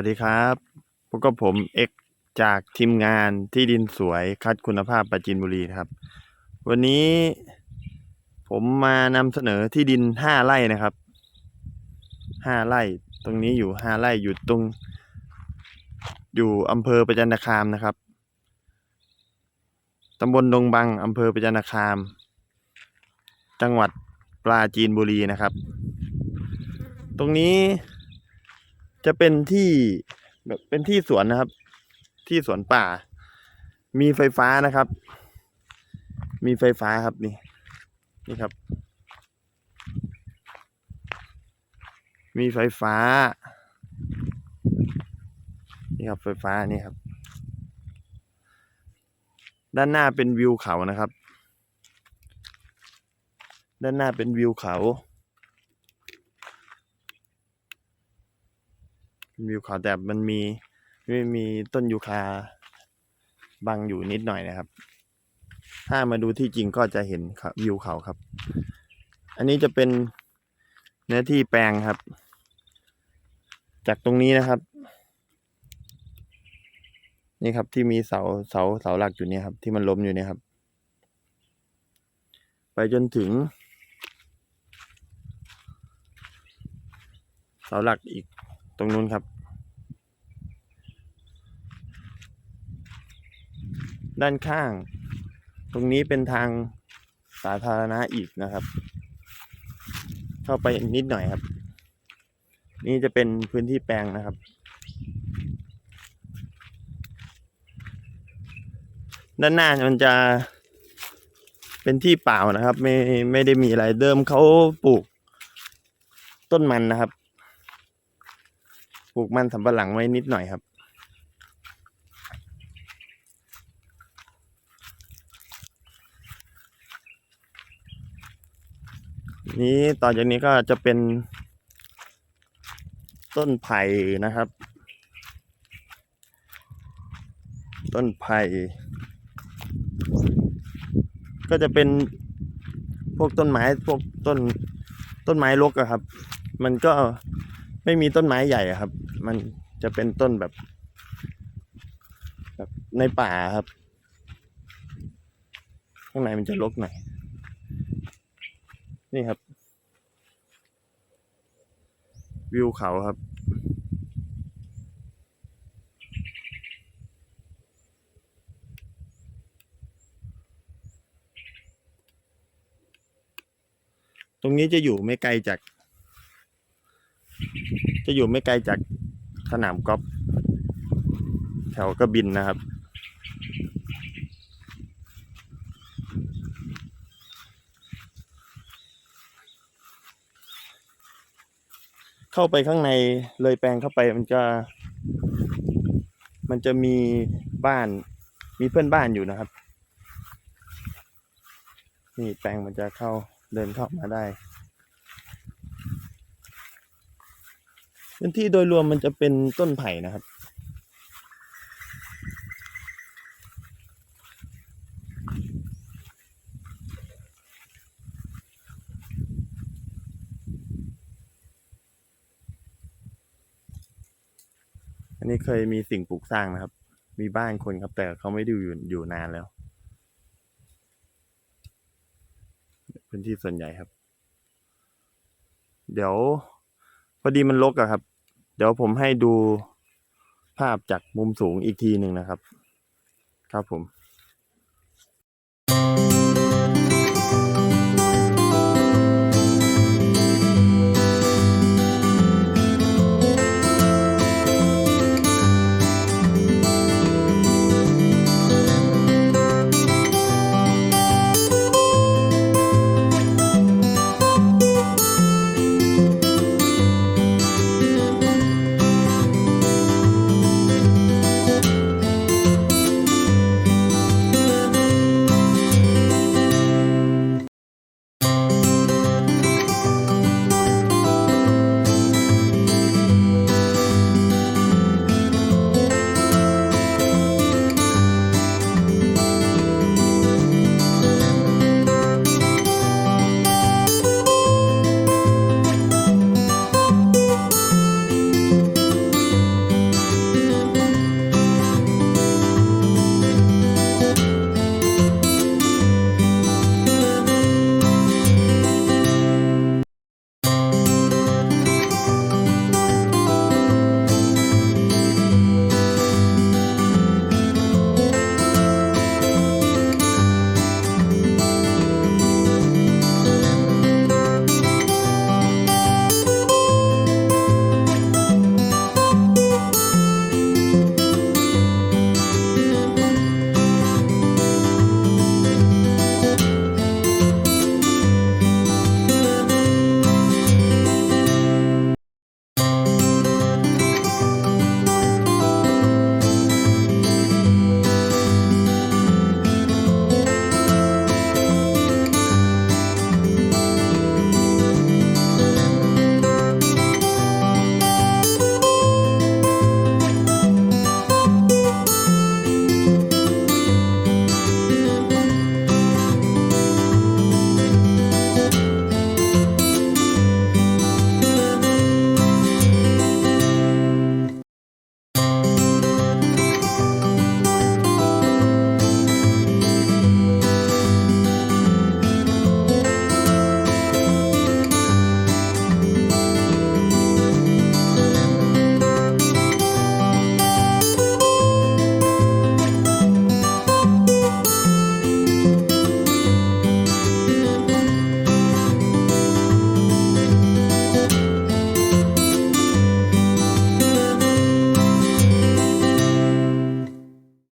วัสดีครับพบกับผมเอกจากทีมงานที่ดินสวยคัดคุณภาพปราจีนบุรีครับ วันนี้ผมมานำเสนอที่ดินห้าไร่นะครับห้าไร่ ตรงนี้อยู่ห้าไร่อยู่ตรง อยู่อำเภอประจันตคามนะครับตำบลดงบังอำเภอประจันตคาม จังหวัดปราจีนบุรีนะครับ ตรงนี้ จะเป็นที่แบบเป็นที่สวนนะครับ ที่สวนป่า มีไฟฟ้านะครับ มีไฟฟ้าครับนี่ นี่ครับ มีไฟฟ้า นี่ครับไฟฟ้านี่ครับ ด้านหน้าเป็นวิวเขานะครับ ด้านหน้าเป็นวิวเขา วิวเขาแต่มันมีไม่มีต้นยูคาบังอยู่นิดหน่อยนะครับ ถ้ามาดูที่จริงก็จะเห็นวิวเขาครับ อันนี้จะเป็นเนื้อที่แปลงครับ จากตรงนี้นะครับ นี่ครับที่มีเสาเสาเสาหลักอยู่เนี่ยครับ ที่มันล้มอยู่เนี่ยครับ ไปจนถึง เสาหลักอีก ตรงนู้นครับ ด้านข้าง ตรงนี้เป็นทางสาธารณะอีกนะครับ เข้าไปนิดหน่อยครับ นี่จะเป็นพื้นที่แปลงนะครับด้านหน้ามันจะเป็นที่เปล่านะครับ ไม่ไม่ได้มีอะไรเดิมเขาปลูกต้นมันนะครับ ลูกมันสำปะหลังไว้นิดหน่อยครับ นี้ต่อจากนี้ก็จะเป็น ต้นไผ่นะครับ ต้นไผ่ก็จะเป็นพวกต้นไม้พวกต้นต้นไม้รกอะครับ มันก็ไม่มีต้นไม้ใหญ่อะครับ มันจะเป็นต้นแบบ แบบในป่าครับ ข้างในมันจะรกหน่อย นี่ครับ วิวเขาครับตรงนี้จะอยู่ไม่ไกลจาก จะอยู่ไม่ไกลจาก สนามกอล์ฟแถวกระบินนะครับ เข้าไปข้างในเลยแปลงเข้าไปมันจะ มันจะมีบ้าน มีเพื่อนบ้านอยู่นะครับ นี่แปลงมันจะเข้าเดินเข้ามาได้ พื้นที่โดยรวมมันจะเป็นต้นไผ่นะครับ อันนี้เคยมีสิ่งปลูกสร้างนะครับ มีบ้านคนครับ แต่เขาไม่ได้อยู่อยู่นานแล้ว พื้นที่ส่วนใหญ่ครับ เดี๋ยว พอดีมันรกอะครับ เดี๋ยวผมให้ดูภาพจากมุมสูงอีกทีหนึ่งนะครับ ครับผม